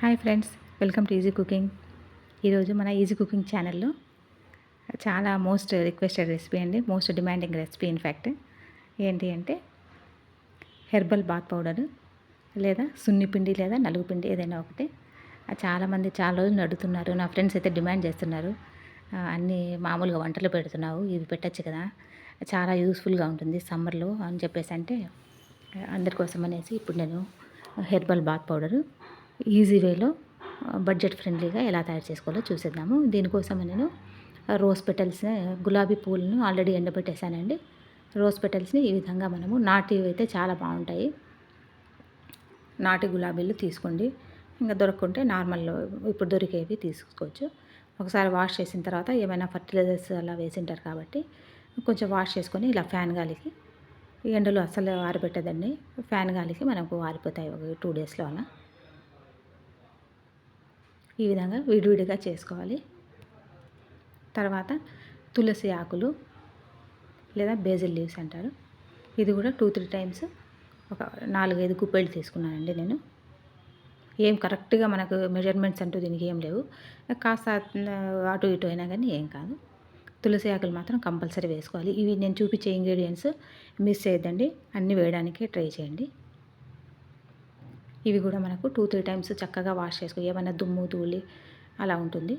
Hi friends welcome to easy cooking. ఈరోజు మన easy cooking ఛానల్లో చాలా మోస్ట్ రిక్వెస్టెడ్ రెసిపీ అండి most demanding recipe in fact ఏంటి అంటే హెర్బల్ బాత్ పౌడర్ లేదా సున్ని పిండి లేదా నలుగు పిండి ఏదైనా ఒకటి. చాలామంది చాలా రోజులు అడుగుతున్నారు నా ఫ్రెండ్స్ అయితే డిమాండ్ చేస్తున్నారు. అన్ని అన్నీ మామూలుగా వంటలు పెడుతున్నావు ఇవి పెట్టచ్చు కదా. చాలా యూస్ఫుల్గా ఉంటుంది సమ్మర్లో అని చెప్పేసి అంటే అందరికోసం అందరి కోసం అనేసి ఇప్పుడు నేను హెర్బల్ బాత్ పౌడరు ఈజీ వేలో బడ్జెట్ ఫ్రెండ్లీగా ఎలా తయారు చేసుకోవాలో చూసేద్దాము. దీనికోసం నేను రోజ్ పెటల్స్ గులాబీ పూలను ఆల్రెడీ ఎండబెట్టేశానండి. రోజ్ పెటల్స్ని ఈ విధంగా మనము నాటివి అయితే చాలా బాగుంటాయి. నాటి గులాబీలు తీసుకోండి. ఇంకా దొరకకుంటే నార్మల్ ఇప్పుడు దొరికేవి తీసుకోవచ్చు. ఒకసారి వాష్ చేసిన తర్వాత ఏమైనా ఫర్టిలైజర్స్ అలా వేసింటారు కాబట్టి కొంచెం వాష్ చేసుకొని ఇలా ఫ్యాన్ గాలికి ఈ అసలు అస్సలు ఫ్యాన్ గాలికి మనకు ఆరిపోతాయి ఒక టూ డేస్లో అలా. ఈ విధంగా విడివిడిగా చేసుకోవాలి. తర్వాత తులసి ఆకులు లేదా బేజిల్ లీవ్స్ అంటారు. ఇది కూడా టూ త్రీ టైమ్స్ ఒక నాలుగైదు కుప్పేళ్ళు తీసుకున్నానండి నేను. ఏం కరెక్ట్గా మనకు మెజర్మెంట్స్ అంటూ దీనికి ఏం లేవు. కాస్త అటు ఇటు అయినా కానీ ఏం కాదు. తులసి ఆకులు మాత్రం కంపల్సరీ వేసుకోవాలి. ఇవి నేను చూపించే ఇంగ్రీడియంట్స్ మిస్ చేయొద్దండి. అన్నీ వేయడానికి ట్రై చేయండి. ఇవి కూడా మనకు టూ త్రీ టైమ్స్ చక్కగా వాష్ చేసుకో ఏమైనా దుమ్ము ధూళి అలా ఉంటుంది.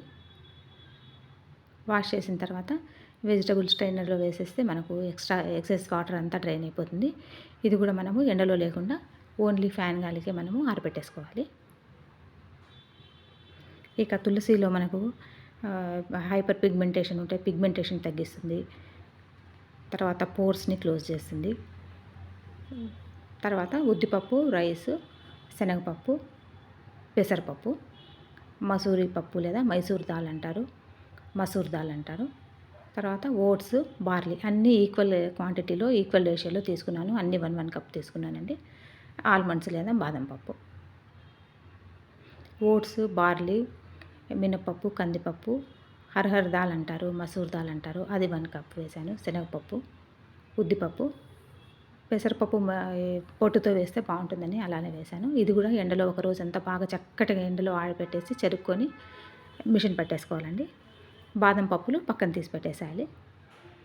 వాష్ చేసిన తర్వాత వెజిటబుల్ స్ట్రైనర్లో వేసేస్తే మనకు ఎక్స్ట్రా ఎక్సెస్ వాటర్ అంతా డ్రైన్ అయిపోతుంది. ఇది కూడా మనము ఎండలో లేకుండా ఓన్లీ ఫ్యాన్ గాలికే మనము ఆరబెట్టేసుకోవాలి. ఇక తులసిలో మనకు హైపర్ పిగ్మెంటేషన్ ఉంటే పిగ్మెంటేషన్ తగ్గిస్తుంది. తర్వాత పోర్స్ని క్లోజ్ చేస్తుంది. తర్వాత ఉద్దిపప్పు రైస్ శనగపప్పు పెసరపప్పు మసూరి పప్పు లేదా మైసూర్ దాల్ అంటారు. మసూర్ దాల్ అంటారు. తర్వాత ఓట్స్ బార్లీ అన్నీ ఈక్వల్ క్వాంటిటీలో ఈక్వల్ రేషియోలో తీసుకున్నాను. అన్ని వన్ వన్ కప్ తీసుకున్నానండి. ఆల్మండ్స్ లేదా బాదం పప్పు. ఓట్స్ బార్లీ మినపప్పు కందిపప్పు హర్హర్ దాల్ అంటారు మసూర్ దాల్ అంటారు. అది వన్ కప్ వేసాను శనగపప్పు ఉద్దిపప్పు పెసరపప్పు పొట్టుతో వేస్తే బాగుంటుందని అలానే వేశాను. ఇది కూడా ఎండలో ఒక రోజు అంతా బాగా చక్కటిగా ఎండలో ఆడపెట్టేసి చెరుక్కొని మిషన్ పెట్టేసుకోవాలండి. బాదం పప్పులు పక్కన తీసి పెట్టేసేయాలి.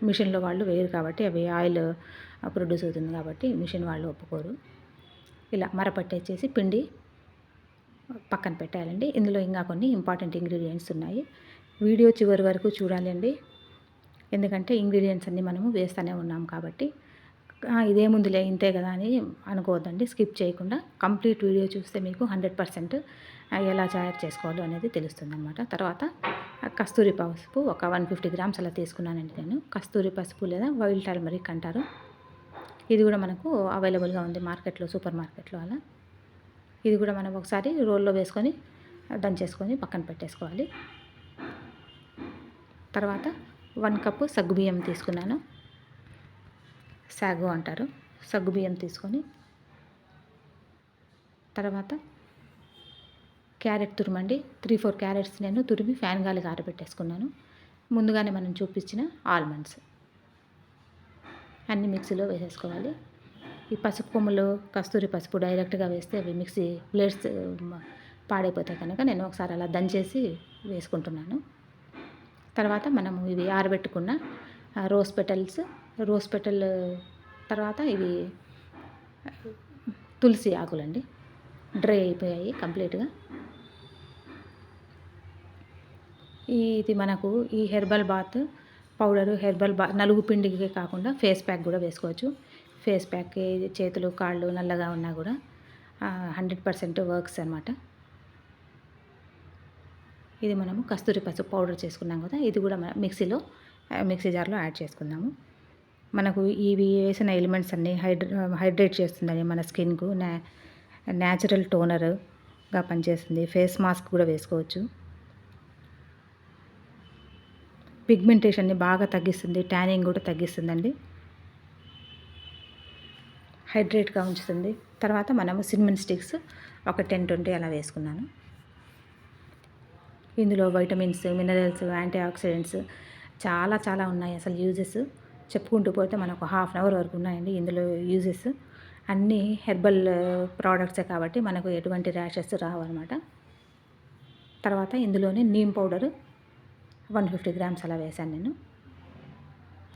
మిషన్లో వాళ్ళు వేయరు కాబట్టి అవి ఆయిల్ ప్రొడ్యూస్ అవుతుంది కాబట్టి మిషన్ వాళ్ళు ఒప్పుకోరు. ఇలా మరపట్టేసేసి పిండి పక్కన పెట్టాలండి ఇందులో ఇంకా కొన్ని ఇంపార్టెంట్ ఇంగ్రీడియంట్స్ ఉన్నాయి. వీడియో చివరి వరకు చూడాలండి. ఎందుకంటే ఇంగ్రీడియంట్స్ అన్నీ మనము వేస్తూనే ఉన్నాం కాబట్టి ఇదేముందిలే ఇంతే కదా అని అనుకోవద్దండి స్కిప్ చేయకుండా. కంప్లీట్ వీడియో చూస్తే మీకు హండ్రెడ్ పర్సెంట్ ఎలా తయారు చేసుకోవాలో అనేది తెలుస్తుంది అనమాట తర్వాత కస్తూరి పసుపు ఒక వన్ ఫిఫ్టీ గ్రామ్స్ అలా తీసుకున్నానండి నేను. కస్తూరి పసుపు లేదా వైల్డ్ టర్మరిక్ అంటారు. ఇది కూడా మనకు అవైలబుల్గా ఉంది మార్కెట్లో సూపర్ మార్కెట్లో అలా. ఇది కూడా మనం ఒకసారి రోల్లో వేసుకొని దంచేసుకొని పక్కన పెట్టేసుకోవాలి. తర్వాత వన్ కప్పు సగ్గుబియ్యం తీసుకున్నాను. సాగు అంటారు. సగ్గు బియ్యం తీసుకొని తర్వాత క్యారెట్ తురమండి. త్రీ ఫోర్ క్యారెట్స్ నేను తురిమి ఫ్యాన్ గాలికి ఆరబెట్టేసుకున్నాను ముందుగానే మనం చూపించిన ఆల్మండ్స్. అన్ని మిక్సీలో వేసేసుకోవాలి. ఈ పసుపు కొమ్మలు కస్తూరి పసుపు డైరెక్ట్గా వేస్తే అవి మిక్సీ బ్లేడ్స్ పాడైపోతాయి కనుక నేను ఒకసారి అలా దంచేసి వేసుకుంటున్నాను. తర్వాత మనము ఇవి ఆరబెట్టుకున్న rose rose petals rose petal తర్వాత ఇవి తులసి ఆకులండి. డ్రై అయిపోయాయి కంప్లీట్గా. ఇది మనకు ఈ హెర్బల్ బాత్ పౌడరు హెర్బల్ బా నలుగు పిండికి కాకుండా ఫేస్ ప్యాక్ కూడా వేసుకోవచ్చు. ఫేస్ ప్యాక్ ఇది చేతులు కాళ్ళు నల్లగా ఉన్నా కూడా హండ్రెడ్ పర్సెంట్ వర్క్స్ అనమాట ఇది మనము కస్తూరి పసుపు పౌడర్ చేసుకున్నాం కదా ఇది కూడా మన మిక్సీలో మిక్సీ జార్లో యాడ్ చేసుకుందాము. మనకు ఇవి వేసిన ఎలిమెంట్స్ అన్నీ హైడ్ర హైడ్రేట్ చేస్తుందని మన స్కిన్కు. న్యా న్యాచురల్ టోనర్గా పనిచేస్తుంది. ఫేస్ మాస్క్ కూడా వేసుకోవచ్చు. పిగ్మెంటేషన్ని బాగా తగ్గిస్తుంది. ట్యానింగ్ కూడా తగ్గిస్తుందండి. హైడ్రేట్గా ఉంచుతుంది. తర్వాత మనము సినిమన్ స్టిక్స్ ఒక టెన్ ట్వంటీ అలా వేసుకున్నాను. ఇందులో వైటమిన్స్ మినరల్స్ యాంటీ ఆక్సిడెంట్స్ చాలా చాలా ఉన్నాయి అసలు యూజెస్. చెప్పుకుంటూ పోతే మనకు హాఫ్ అన్ అవర్ వరకు ఉన్నాయండి ఇందులో యూజెస్ అన్నీ హెర్బల్ ప్రోడక్ట్సే uh, కాబట్టి మనకు ఎటువంటి ర్యాషెస్ రావు అనమాట తర్వాత ఇందులోనే neem powder one fifty grams అలా వేశాను నేను.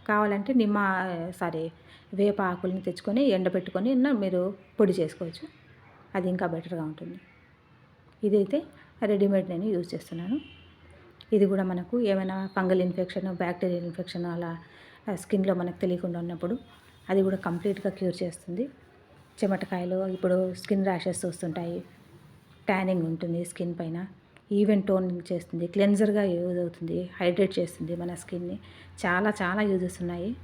కావాలంటే నిమ్మ uh, సారీ వేప ఆకుల్ని తెచ్చుకొని ఎండబెట్టుకొని మీరు పొడి చేసుకోవచ్చు. అది ఇంకా బెటర్గా ఉంటుంది. ఇదైతే రెడీమేడ్ నేను యూజ్ చేస్తున్నాను. ఇది కూడా మనకు ఏమైనా ఫంగల్ ఇన్ఫెక్షన్ బ్యాక్టీరియల్ ఇన్ఫెక్షన్ అలా స్కిన్లో మనకు తెలియకుండా ఉన్నప్పుడు అది కూడా కంప్లీట్గా క్యూర్ చేస్తుంది. చెమటకాయలు ఇప్పుడు స్కిన్ ర్యాషెస్ వస్తుంటాయి. ట్యానింగ్ ఉంటుంది స్కిన్ పైన. ఈవెన్ టోనింగ్ చేస్తుంది. క్లెన్జర్గా యూజ్ అవుతుంది హైడ్రేట్ చేస్తుంది మన స్కిన్ని. చాలా చాలా యూజెస్ ఉన్నాయి.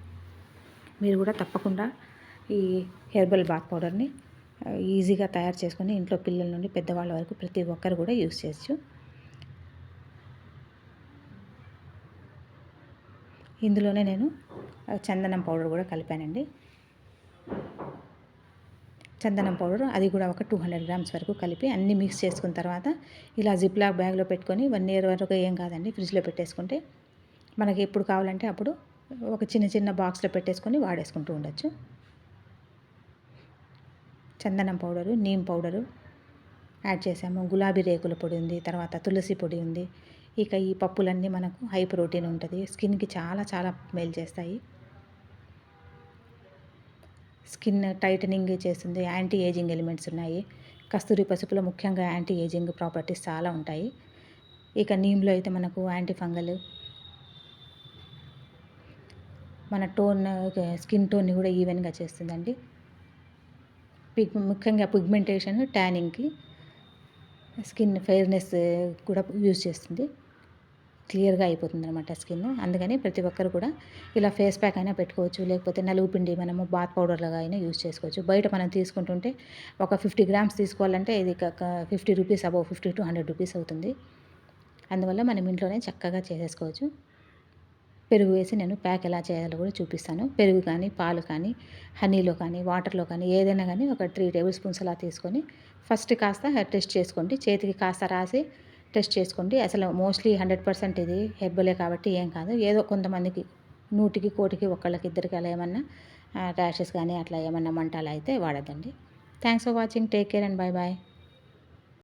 మీరు కూడా తప్పకుండా ఈ హెర్బల్ బాత్ పౌడర్ని ఈజీగా తయారు చేసుకొని ఇంట్లో పిల్లల నుండి పెద్దవాళ్ళ వరకు ప్రతి ఒక్కరు కూడా యూజ్ చేయొచ్చు. ఇందులోనే నేను చందనం పౌడర్ కూడా కలిపానండి. చందనం పౌడర్ అది కూడా ఒక టూ హండ్రెడ్ గ్రామ్స్ వరకు కలిపి అన్నీ మిక్స్ చేసుకున్న తర్వాత ఇలా జిప్లాక్ బ్యాగ్లో పెట్టుకొని వన్ ఇయర్ వరకు ఏం కాదండి ఫ్రిడ్జ్లో పెట్టేసుకుంటే మనకి ఎప్పుడు కావాలంటే అప్పుడు ఒక చిన్న చిన్న బాక్స్లో పెట్టేసుకొని వాడేసుకుంటూ ఉండొచ్చు. చందనం పౌడరు నీమ్ పౌడరు యాడ్ చేసాము. గులాబీ రేకుల పొడి ఉంది తర్వాత తులసి పొడి ఉంది ఇక ఈ పప్పులన్నీ మనకు హై ప్రోటీన్ ఉంటుంది. స్కిన్కి చాలా చాలా మేలు చేస్తాయి. స్కిన్ టైటనింగ్ చేస్తుంది. యాంటీ ఏజింగ్ ఎలిమెంట్స్ ఉన్నాయి. కస్తూరి పసుపులో ముఖ్యంగా యాంటీ ఏజింగ్ ప్రాపర్టీస్ చాలా ఉంటాయి. ఇక నీమ్లో అయితే మనకు యాంటీ ఫంగల్ మన టోన్ స్కిన్ టోన్ని కూడా ఈవెన్గా చేస్తుందండి. పిగ్ ముఖ్యంగా పిగ్మెంటేషన్ ట్యానింగ్కి స్కిన్ ఫెయిర్నెస్ కూడా యూజ్ చేస్తుంది. క్లియర్గా అయిపోతుంది అనమాట స్కిన్. అందుకని ప్రతి ఒక్కరు కూడా ఇలా ఫేస్ ప్యాక్ అయినా పెట్టుకోవచ్చు లేకపోతే నలుగు పిండి మనము బాత్ పౌడర్లుగా అయినా యూజ్ చేసుకోవచ్చు. బయట మనం తీసుకుంటుంటే ఒక ఫిఫ్టీ గ్రామ్స్ తీసుకోవాలంటే ఇది fifty rupees above fifty to hundred rupees అవుతుంది. అందువల్ల మనం ఇంట్లోనే చక్కగా చేసేసుకోవచ్చు. పెరుగు వేసి నేను ప్యాక్ ఎలా చేయాలో కూడా చూపిస్తాను. పెరుగు కానీ పాలు కానీ హనీలో కానీ వాటర్లో కానీ ఏదైనా కానీ ఒక త్రీ టేబుల్ స్పూన్స్ అలా తీసుకొని ఫస్ట్ కాస్త టెస్ట్ చేసుకోండి చేతికి కాస్త రాసి టెస్ట్ చేసుకోండి. అసలు మోస్ట్లీ హండ్రెడ్ పర్సెంట్ ఇది హెర్బలే కాబట్టి ఏం కాదు. ఏదో కొంతమందికి నూటికి కోటికి ఒకళ్ళకి ఇద్దరికి అలా ఏమన్నా ర్యాషెస్ కానీ అట్లా ఏమన్నా మంట అలా అయితే వాడద్దండి. Thanks for watching. Take care and bye bye